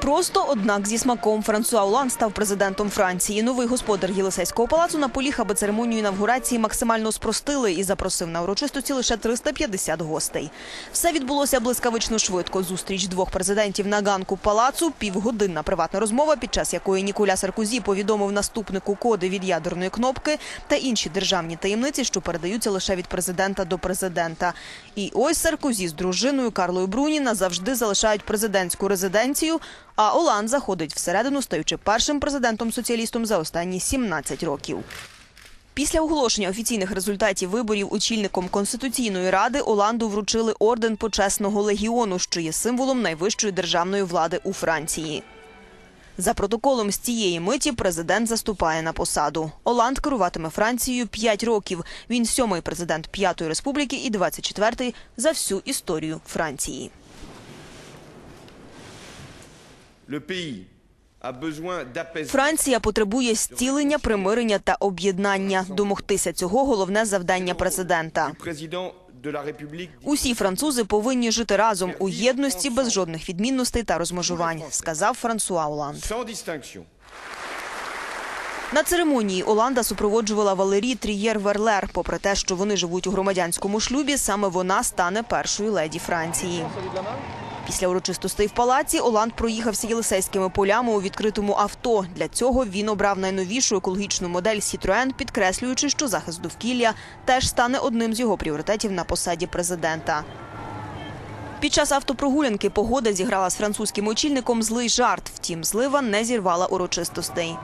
Просто, однак, зі смаком Франсуа Оланд став президентом Франції. Новий господар Єлисейського палацу наполіг, аби церемонію інавгурації максимально спростили і запросив на урочистості лише 350 гостей. Все відбулося блискавично швидко. Зустріч двох президентів на ганку палацу, півгодинна приватна розмова, під час якої Ніколя Саркозі повідомив наступнику коди від ядерної кнопки та інші державні таємниці, що передаються лише від президента до президента. І ось Саркозі з дружиною Карлою Бруні назавжди залишають президентську резиденцію. А Оланд заходить всередину, стаючи першим президентом-соціалістом за останні 17 років. Після оголошення офіційних результатів виборів очільником Конституційної ради Оланду вручили орден почесного легіону, що є символом найвищої державної влади у Франції. За протоколом з цієї миті президент заступає на посаду. Оланд керуватиме Францією 5 років. Він сьомий президент П'ятої республіки і 24-й за всю історію Франції. Франція потребує зцілення, примирення та об'єднання. Домогтися цього головне завдання президента. Усі французи повинні жити разом у єдності без жодних відмінностей та розмежувань, сказав Франсуа Оланд. На церемонії Оланда супроводжувала Валерій Трієр Верлер. Попри те, що вони живуть у громадянському шлюбі, саме вона стане першою леді Франції. Після урочистостей в палаці Оланд проїхався єлисейськими полями у відкритому авто. Для цього він обрав найновішу екологічну модель Citroën, підкреслюючи, що захист довкілля теж стане одним з його пріоритетів на посаді президента. Під час автопрогулянки погода зіграла з французьким очільником злий жарт. Втім, злива не зірвала урочистостей.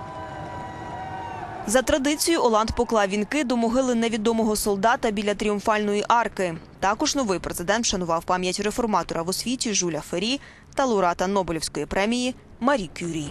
За традицією Оланд поклав вінки до могили невідомого солдата біля тріумфальної арки. Також новий президент вшанував пам'ять реформатора в освіті Жуля Фері та лауреата Нобелівської премії Марі Кюрі.